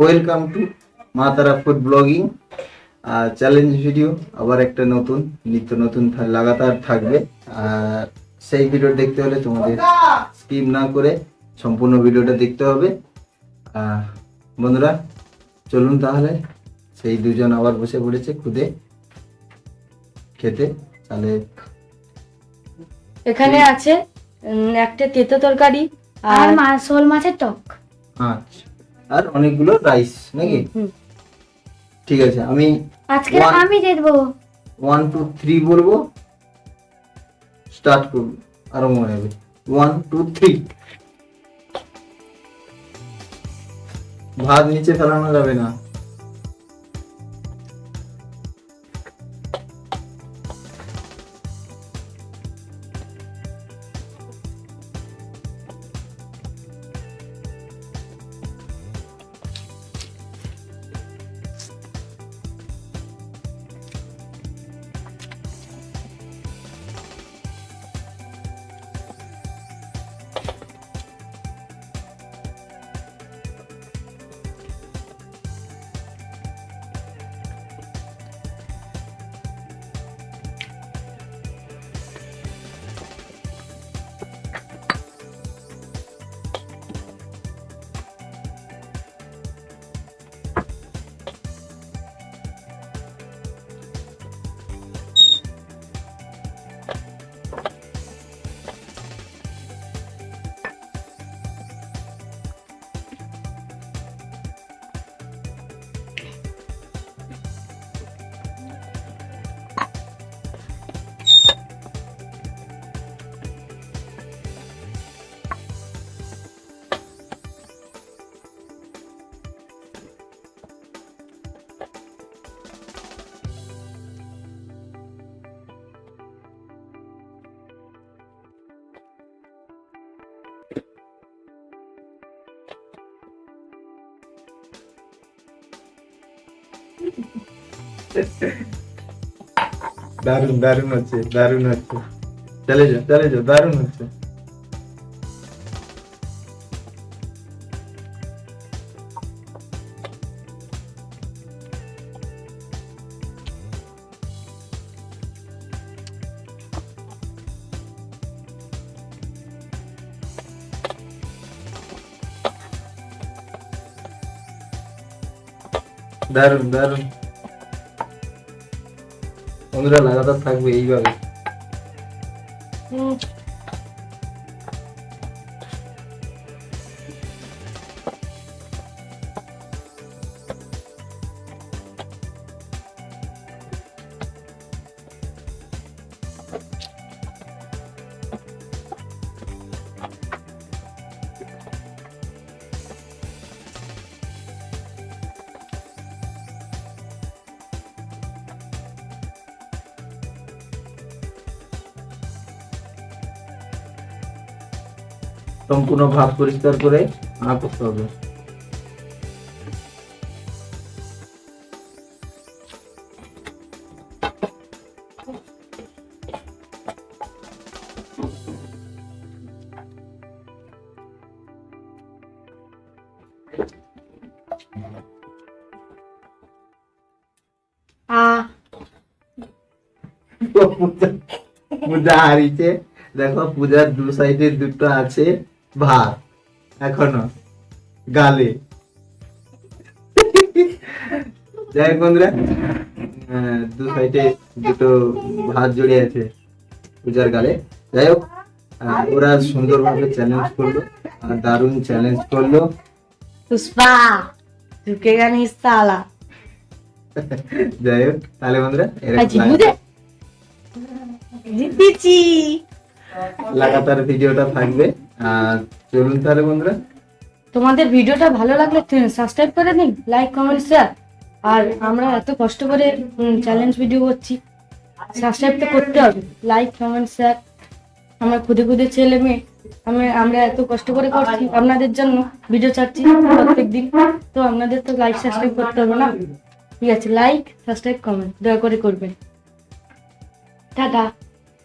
Welcome to Maa Tara food blogging R challenge video আবার একটা নতুন নিত্য নতুন লাগাতার থাকবে। আর সেই ভিডিও দেখতে হলে তোমাদের স্কিপ না করে সম্পূর্ণ ভিডিওটা দেখতে হবে। বন্ধুরা চলুন তাহলে সেই দুজন আবার বসে পড়েছে খুদে খেতে। তাহলে এখানে আছে একটা তেতো তরকারি আর আর মাছ শোল মাছের টক। আচ্ছা। আর অনেকগুলো রাইস নাকি? ঠিক আছে আমি আজকে আমি দিয়ে দেবো। ওয়ান টু থ্রি বলব। স্টার্ট করব আরম্ভ হয়ে যাবে। ওয়ান টু থ্রি ভাত নিচে ফেলানো যাবে না। দারুন দারুন হচ্ছে দারুন হচ্ছে চলে যাও চলে যাও দারুন হচ্ছে দারুণ দারুণ বন্ধুরা লাগাতার থাকবে এইভাবে। সম্পূর্ণ ভাত পরিষ্কার করে না করতে হবে। পূজা হারিয়েছে। দেখো পূজার দু সাইডে দুটো আছে। ভাত এখনও গালে। যাই হোক বন্ধুরা দু সাইডে দুটো ভাত জড়িয়ে আছে পূজার গালে। যাই হোক ওরা সুন্দরভাবে চ্যালেঞ্জ করল আর দারুণ চ্যালেঞ্জ করল। পুষ্পা ঝুঁকে গানি সালা যাই হোক তাহলে বন্ধুরা আচ্ছা, জিতেছি। লাগাতার ভিডিওটা থাকবে। আর চলুন তাহলে বন্ধুরা। তোমাদের ভিডিওটা ভালো লাগলে সাবস্ক্রাইব করে দিন লাইক কমেন্ট শেয়ার আর আমরা এত কষ্ট করে চ্যালেঞ্জ ভিডিও করছি। সাবস্ক্রাইব তো করতে হবে। লাইক কমেন্ট শেয়ার আমরা খুদে খুদে ছেলে মেয়ে। আমি, আমরা এত কষ্ট করে করছি আপনাদের জন্য ভিডিও ছাড়ছি প্রত্যেক দিন। তো আপনাদের তো লাইক সাবস্ক্রাইব করতে হবে না। ঠিক আছে লাইক সাবস্ক্রাইব কমেন্ট দয়া করে করবেন। টাটা।